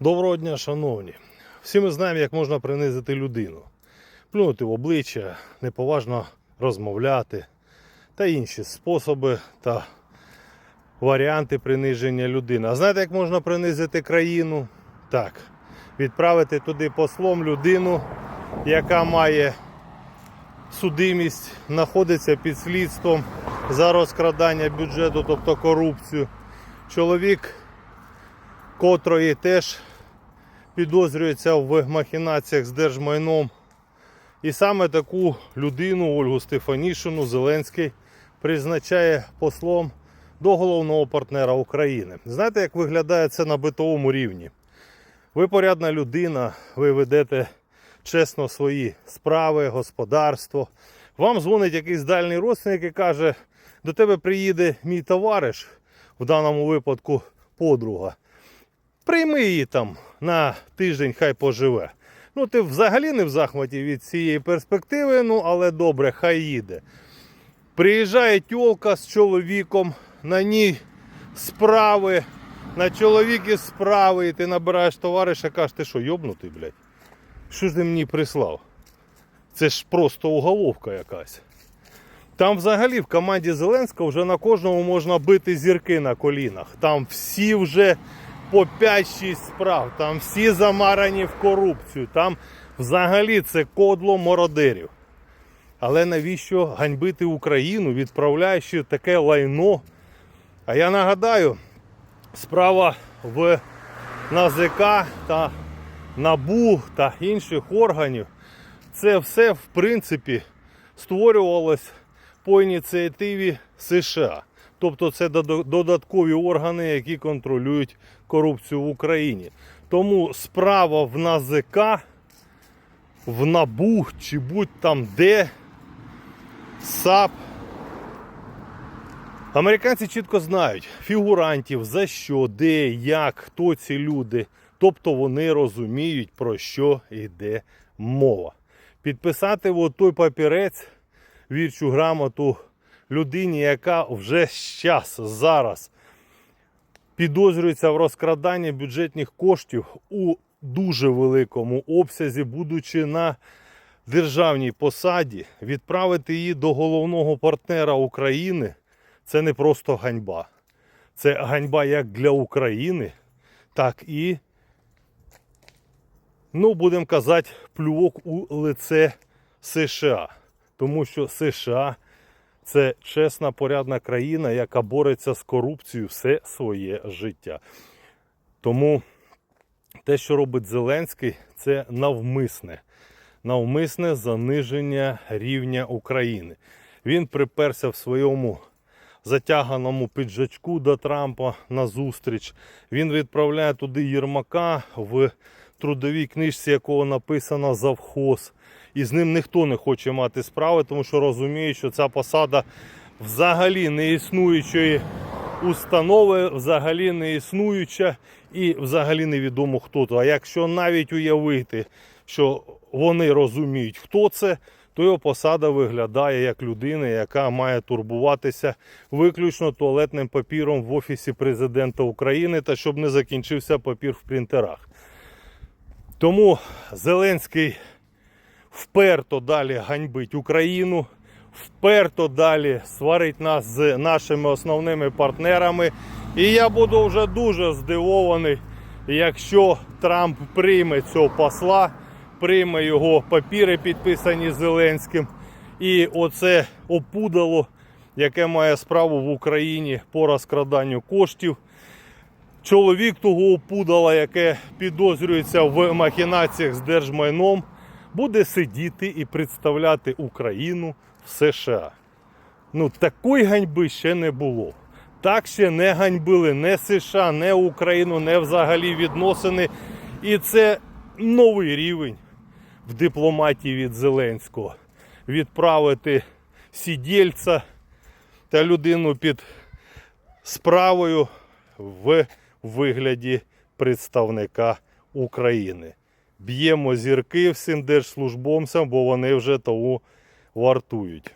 Доброго дня, шановні. Всі ми знаємо, як можна принизити людину. Плюнути в обличчя, неповажно розмовляти та інші способи та варіанти приниження людини. А знаєте, як можна принизити країну? Так. Відправити туди послом людину, яка має судимість, знаходиться під слідством за розкрадання бюджету, тобто корупцію. Чоловік, котрої теж підозрюється в махінаціях з держмайном. І саме таку людину, Ольгу Стефанішину, Зеленський призначає послом до головного партнера України. Знаєте, як виглядає це на битовому рівні? Ви порядна людина, ви ведете чесно свої справи, господарство. Вам дзвонить якийсь дальній родственник і каже, до тебе приїде мій товариш, в даному випадку подруга. Прийми її там на тиждень, хай поживе. Ну, ти взагалі не в захваті від цієї перспективи, ну але добре, хай їде. Приїжджає тьолка з чоловіком, на ній справи, на чоловіки справи, і ти набираєш товариша, кажеш, ти що, йобнутий, блядь? Що ж ти мені прислав? Це ж просто уголовка якась. Там взагалі в команді Зеленського вже на кожному можна бити зірки на колінах. Там всі вже по 5-6 справ, там всі замарані в корупцію. Там взагалі це кодло мародерів. Але навіщо ганьбити Україну, відправляючи таке лайно? А я нагадаю, справа в НАЗК та НАБУ та інших органів. Це все, в принципі, створювалось по ініціативі США. Тобто це додаткові органи, які контролюють корупцію в Україні. Тому справа в НАЗК, в НАБУ чи будь там де САП. Американці чітко знають фігурантів, за що, де, як, хто ці люди. Тобто вони розуміють, про що йде мова. Підписати от той папірець, вірчу грамоту людині, яка вже щас, зараз підозрюється в розкраданні бюджетних коштів у дуже великому обсязі, будучи на державній посаді, відправити її до головного партнера України це не просто ганьба. Це ганьба як для України, так і, ну, будемо казати, плювок у лице США. Тому що США це чесна, порядна країна, яка бореться з корупцією все своє життя. Тому те, що робить Зеленський, це навмисне. Навмисне заниження рівня України. Він приперся в своєму затяганому піджачку до Трампа на зустріч. Він відправляє туди Єрмака в трудовій книжці, якого написано завхоз. І з ним ніхто не хоче мати справи, тому що розуміє, що ця посада взагалі не існуючої установи, взагалі не існуюча і взагалі невідомо хто то. А якщо навіть уявити, що вони розуміють, хто це, то його посада виглядає як людина, яка має турбуватися виключно туалетним папіром в офісі президента України та щоб не закінчився папір в принтерах. Тому Зеленський вперто далі ганьбить Україну, вперто далі сварить нас з нашими основними партнерами. І я буду вже дуже здивований, якщо Трамп прийме цього посла, прийме його папіри, підписані Зеленським. І оце опудало, яке має справу в Україні по розкраданню коштів. Чоловік того опудала, яке підозрюється в махінаціях з держмайном, буде сидіти і представляти Україну в США. Ну, такої ганьби ще не було. Так ще не ганьбили не США, не Україну, не взагалі відносини. І це новий рівень в дипломатії від Зеленського. Відправити сідільця та людину під справою в вигляді представника України. Б'ємо зірки всім держслужбовцям, бо вони вже того вартують.